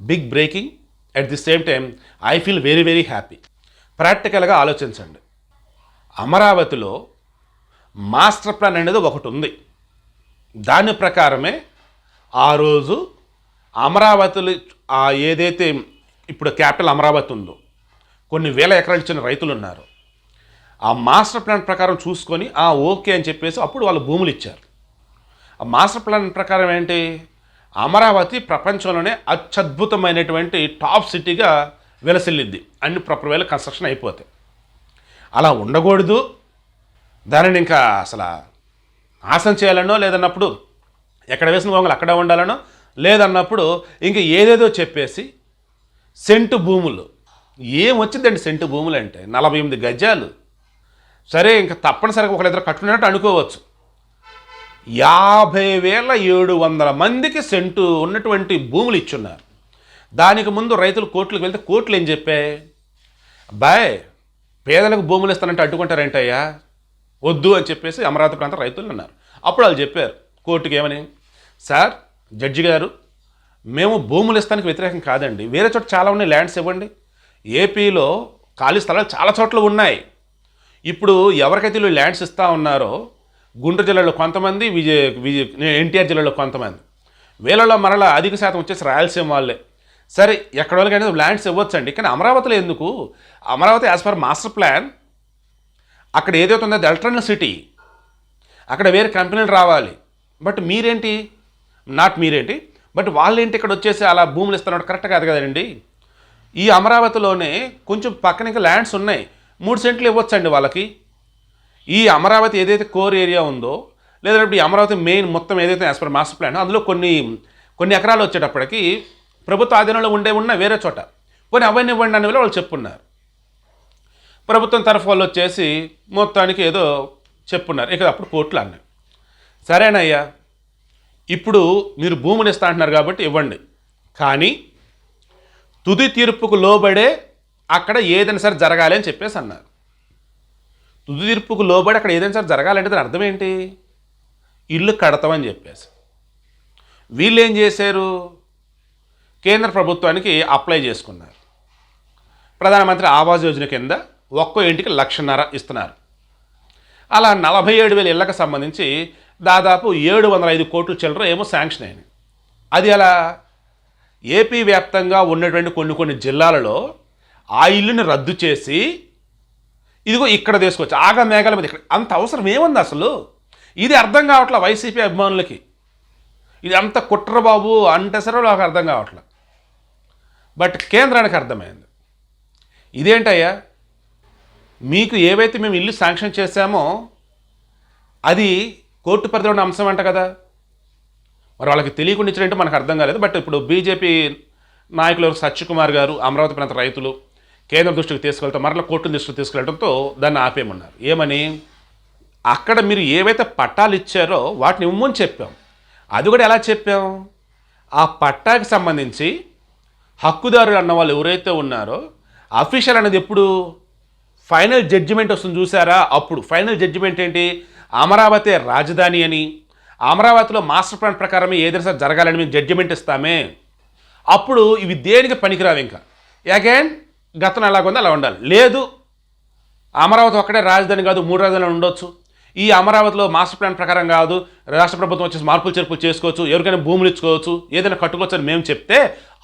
Big breaking at the same time I feel very very happy ప్రాక్టికల్గా ఆలోచించండి. అమరావతిలో master plan అనేది ఒకటి ఉంది. దాని ప్రకారమే ఆ రోజు అమరావతిలో ఏదైతే ఇప్పుడు క్యాపిటల్ అమరావతి ఉందో కొన్ని వేల ఎకరాలు ఇచ్చిన రైతులు ఉన్నారు. ఆ మాస్టర్ ప్లాన్ ప్రకారం చూసుకొని ఆ ఓకే అని చెప్పేసి అప్పుడు వాళ్ళు భూములు ఇచ్చారు. ఆ మాస్టర్ ప్లాన్ ప్రకారం ఏంటి? అమరావతి ప్రపంచంలోనే అత్యద్భుతమైనటువంటి టాప్ సిటీగా వెలసిల్లిద్ది అన్ని ప్రాపర్ వేల కన్స్ట్రక్షన్ అయిపోతాయి. అలా ఉండకూడదు. దానిని ఇంకా అసలు నాశనం చేయాలనో లేదన్నప్పుడు ఎక్కడ వేసిన గొంగలు అక్కడ ఉండాలనో లేదన్నప్పుడు ఇంక ఏదేదో చెప్పేసి సెంటు భూములు. ఏం వచ్చిందండి సెంటు భూములు అంటే నలభై ఎనిమిది గజాలు. సరే ఇంకా తప్పనిసరిగా ఒకరిద్దరు కట్టుకున్నట్టు అనుకోవచ్చు. యాభై వేల ఏడు వందల మందికి సెంటు ఉన్నటువంటి భూములు ఇచ్చున్నారు. దానికి ముందు రైతులు కోర్టులకు వెళ్తే కోట్లు ఏం చెప్పాయి బాయ్ పేదలకు భూములు ఇస్తానంటే అడ్డుకుంటారేంటయ్యా? వద్దు అని చెప్పేసి అమరావతి ప్రాంత రైతులు ఉన్నారు అప్పుడు వాళ్ళు చెప్పారు కోర్టుకి ఏమని? సార్ జడ్జి గారు మేము భూములు ఇస్తానికి వ్యతిరేకం కాదండి. వేరే చోట చాలా ఉన్నాయి ల్యాండ్స్ ఇవ్వండి. ఏపీలో ఖాళీ స్థలాలు చాలా చోట్ల ఉన్నాయి. ఇప్పుడు ఎవరికైతే వీళ్ళు ల్యాండ్స్ ఇస్తూ ఉన్నారో గుంటూరు జిల్లాలో కొంతమంది విజయ విజయ ఎన్టీఆర్ జిల్లాలో కొంతమంది. వీళ్ళలో మరలా అధిక శాతం వచ్చేసి రాయలసీమ వాళ్ళే. సరే ఎక్కడ వాళ్ళకైనా ల్యాండ్స్ ఇవ్వచ్చండి. కానీ అమరావతిలో ఎందుకు? Amaravati as per master plan అక్కడ ఏదైతే ఉందో అది ఎలక్ట్రానిక్ సిటీ అక్కడ వేరే కంపెనీలు రావాలి. బట్ మీరేంటి? నాట్ మీరేంటి? బట్ వాళ్ళేంటి ఇక్కడ వచ్చేసి అలా భూములు ఇస్తున్నట్టు కరెక్ట్ కాదు కదండి. ఈ అమరావతిలోనే కొంచెం పక్కన ఇంకా ల్యాండ్స్ ఉన్నాయి. మూడు సెంట్లు ఇవ్వచ్చండి వాళ్ళకి. ఈ అమరావతి ఏదైతే కోర్ ఏరియా ఉందో లేదా ఇప్పుడు ఈ అమరావతి మెయిన్ మొత్తం ఏదైతే యాజ్ పర్ మాస్టర్ ప్లాన్ అందులో కొన్ని కొన్ని ఎకరాలు వచ్చేటప్పటికి ప్రభుత్వ ఆధీనంలో ఉండే ఉన్న వేరే చోట. కొన్ని అవన్నీ ఇవ్వండి అని వాళ్ళు చెప్పున్నారు. ప్రభుత్వం తరఫు వాళ్ళు వచ్చేసి మొత్తానికి ఏదో చెప్పున్నారు. ఇక అప్పుడు కోర్టులు అన్నాయి సరేనయ్యా ఇప్పుడు మీరు భూమిని ఇస్తా అంటున్నారు కాబట్టి ఇవ్వండి. కానీ తుది తీర్పుకు లోబడే అక్కడ ఏదైనా సరే జరగాలి అని చెప్పేసి అన్నారు. తుది తీర్పుకు లోబడి అక్కడ ఏదైనా సరే జరగాలంటే దాని అర్థం ఏంటి? ఇల్లు కడతామని చెప్పేసి. వీళ్ళు ఏం చేశారు? కేంద్ర ప్రభుత్వానికి అప్లై చేసుకున్నారు. ప్రధానమంత్రి ఆవాస్ యోజన కింద ఒక్కో ఇంటికి లక్షన్నర ఇస్తున్నారు. అలా నలభై ఏడు వేల ఇళ్ళకు సంబంధించి దాదాపు ఏడు వందల ఐదు కోట్లు చిల్లర ఏమో శాంక్షన్ అయినాయి. అది అలా ఏపీ వ్యాప్తంగా ఉన్నటువంటి కొన్ని కొన్ని జిల్లాలలో ఆ ఇల్లుని రద్దు చేసి ఇదిగో ఇక్కడ తీసుకోవచ్చు ఆగా మేఘాల మీద ఇక్కడ. అంత అవసరం ఏముంది అసలు? ఇది అర్థం కావట్లే వైసీపీ అభిమానులకి? ఇది అంత కుట్ర బాబు అంటే సరే నాకు అర్థం కావట్లే. బట్ కేంద్రానికి అర్థమైంది. ఇదేంటయ్యా? మీకు ఏవైతే మేము ఇల్లు శాంక్షన్ చేశామో అది కోర్టు పరిధిలో ఉన్న అంశం అంట కదా? మరి వాళ్ళకి తెలియకుండా ఇచ్చినట్టు మనకు అర్థం కాలేదు. బట్ ఇప్పుడు బీజేపీ నాయకులు సత్యకుమార్ గారు అమరావతి ప్రాంత రైతులు కేంద్ర దృష్టికి తీసుకెళ్తాం మరలా కోర్టు దృష్టికి తీసుకెళ్ళడంతో దాన్ని ఆపేయమన్నారు. ఏమని? అక్కడ మీరు ఏవైతే పట్టాలు ఇచ్చారో వాటిని ఇవ్వమని చెప్పాం. అది కూడా ఎలా చెప్పాం? ఆ పట్టాకి సంబంధించి హక్కుదారులు అన్న వాళ్ళు ఎవరైతే ఉన్నారో అఫీషియల్ అనేది ఎప్పుడు? ఫైనల్ జడ్జిమెంట్ వస్తుంది చూసారా? అప్పుడు ఫైనల్ జడ్జిమెంట్ ఏంటి? అమరావతి రాజధాని అని. అమరావతిలో మాస్టర్ ప్లాన్ ప్రకారమే ఏదైనా సరే జరగాలని మేము జడ్జిమెంట్ ఇస్తామే. అప్పుడు ఇవి దేనికి పనికిరావు ఇంకా? అగైన్ గతం ఎలాగుందో అలా ఉండాలి. లేదు అమరావతి ఒక్కటే రాజధాని కాదు మూడు రాజధానులు ఉండొచ్చు. ఈ అమరావతిలో మాస్టర్ ప్లాన్ ప్రకారం కాదు రాష్ట్ర ప్రభుత్వం వచ్చేసి మార్పులు చేర్పులు చేసుకోవచ్చు ఎవరికైనా భూములు ఇచ్చుకోవచ్చు ఏదైనా కట్టుకోవచ్చు అని మేము చెప్తే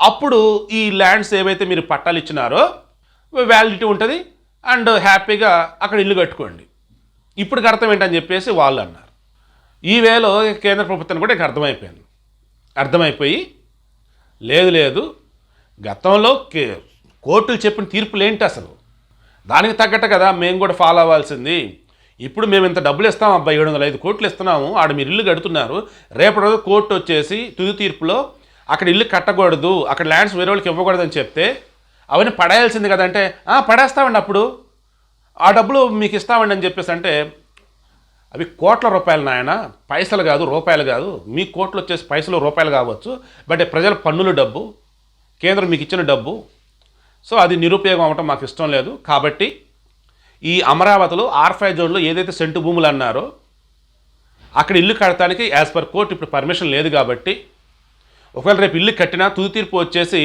అప్పుడు ఈ ల్యాండ్స్ ఏవైతే మీరు పట్టాలు ఇచ్చినారో వ్యాలిడిటీ ఉంటుంది అండ్ హ్యాపీగా అక్కడ ఇల్లు కట్టుకోండి. ఇప్పుడు అర్థం ఏంటని చెప్పేసి వాళ్ళు అన్నారు. ఈ వేలో కేంద్ర ప్రభుత్వానికి కూడా ఇక అర్థమైపోయింది. అర్థమైపోయి లేదు లేదు గతంలో కే కోర్టులు చెప్పిన తీర్పులు ఏంటి అసలు? దానికి తగ్గట్టు కదా మేము కూడా ఫాలో అవ్వాల్సింది. ఇప్పుడు మేము ఇంత డబ్బులు ఇస్తాం అబ్బాయి ఏడు వందల ఐదు కోట్లు ఇస్తున్నాము ఆడ మీరు ఇల్లు కడుతున్నారు. రేపటి రోజు కోర్టు వచ్చేసి తుది తీర్పులో అక్కడ ఇల్లు కట్టకూడదు అక్కడ ల్యాండ్స్ వేరే వాళ్ళకి ఇవ్వకూడదని చెప్తే అవన్నీ పడేయాల్సింది కదంటే పడేస్తామండి అప్పుడు. ఆ డబ్బులు మీకు ఇస్తామండి అని చెప్పేసి అంటే అవి కోట్ల రూపాయలు నాయన పైసలు కాదు రూపాయలు కాదు. మీ కోట్లు వచ్చేసి పైసలు రూపాయలు కావచ్చు. బట్ ప్రజల పన్నుల డబ్బు కేంద్రం మీకు ఇచ్చిన డబ్బు సో అది నిరుపయోగం అవ్వటం మాకు ఇష్టం లేదు. కాబట్టి ఈ అమరావతిలో ఆర్ జోన్లో ఏదైతే సెంటు భూములు అన్నారో అక్కడ ఇల్లు కడటానికి యాజ్ పర్ కోర్ట్ ఇప్పుడు పర్మిషన్ లేదు కాబట్టి ఒకవేళ రేపు ఇల్లు కట్టినా తుది తీర్పు వచ్చేసి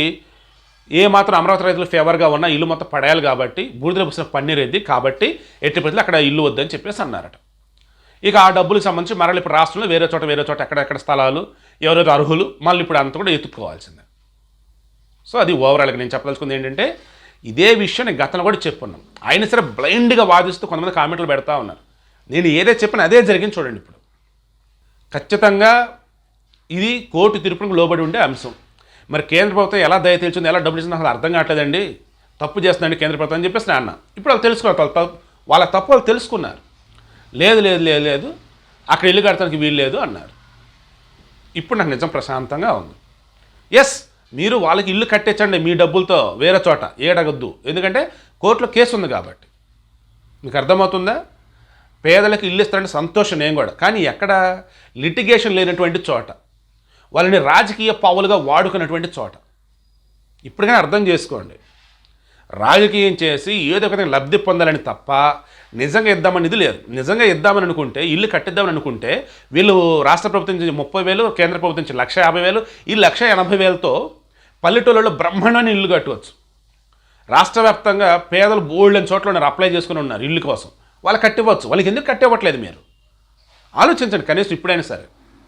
ఏ మాత్రం అమరావతి రైతులు ఫేవర్గా ఉన్నా ఇల్లు మొత్తం పడేయాలి కాబట్టి బూడిద పోసిన పన్నీరుద్ది కాబట్టి ఎట్టి పరిస్థితుల్లో అక్కడ ఇల్లు వద్దని చెప్పేసి అన్నారట. ఇక ఆ డబ్బులకు సంబంధించి మరల ఇప్పుడు రాష్ట్రంలో వేరే చోట వేరే చోట ఎక్కడెక్కడ స్థలాలు ఎవరెవరు అర్హులు మళ్ళీ ఇప్పుడు అంతా కూడా ఎత్తుక్కోవాల్సిందే సో అది ఓవరాల్గా నేను చెప్పదలుచుకుంది ఏంటంటే ఇదే విషయం నేను గతంలో కూడా చెప్పున్నాం. ఆయన సరే బ్లైండ్గా వాదిస్తూ కొంతమంది కామెంట్లు పెడతా ఉన్నారు. నేను ఏదైతే చెప్పినా అదే జరిగింది చూడండి ఇప్పుడు. ఖచ్చితంగా ఇది కోర్టు తీర్పులకు లోబడి ఉండే అంశం. మరి కేంద్ర ప్రభుత్వం ఎలా దయ తెలిసింది ఎలా డబ్బులు ఇచ్చిందో అసలు అర్థం కావట్లేదండి. తప్పు చేస్తుందండి కేంద్ర ప్రభుత్వం అని చెప్పేసి నేను ఇప్పుడు వాళ్ళు తెలుసుకోవాలి వాళ్ళ తప్పు వాళ్ళ తప్పు వాళ్ళు తెలుసుకున్నారు. లేదు లేదు లేదు లేదు. అక్కడ ఇల్లు కడతానికి వీలు లేదు అన్నారు. ఇప్పుడు నాకు నిజం ప్రశాంతంగా ఉంది. ఎస్ మీరు వాళ్ళకి ఇల్లు కట్టించండి మీ డబ్బులతో వేరే చోట ఏడగద్దు. ఎందుకంటే కోర్టులో కేసు ఉంది కాబట్టి. మీకు అర్థమవుతుందా? పేదలకు ఇల్లు ఇస్తారంటే సంతోషం నేను కూడా. కానీ ఎక్కడ? లిటిగేషన్ లేనటువంటి చోట. వాళ్ళని రాజకీయ పావులుగా వాడుకున్నటువంటి చోట. ఇప్పటికైనా అర్థం చేసుకోండి. రాజకీయం చేసి ఏదో ఒకటి లబ్ధి పొందాలని తప్ప నిజంగా ఇద్దామని ఇది లేదు. నిజంగా ఇద్దామని అనుకుంటే ఇల్లు కట్టిద్దామని అనుకుంటే వీళ్ళు రాష్ట్ర ప్రభుత్వం నుంచి ముప్పై వేలు కేంద్ర ప్రభుత్వం నుంచి లక్ష యాభై వేలు ఈ లక్ష ఎనభై వేలతో పల్లెటూళ్ళలో బ్రహ్మాండమైన ఇల్లు కట్టవచ్చు రాష్ట్ర వ్యాప్తంగా పేదలు బోల్డెన్ చోట్ల ఉన్నారు అప్లై చేసుకుని ఉన్నారు ఇల్లు కోసం. వాళ్ళు కట్టివ్వచ్చు. వాళ్ళకి ఎందుకు కట్టివ్వట్లేదు మీరు? ఆలోచించండి కనీసం ఇప్పుడైనా సరే.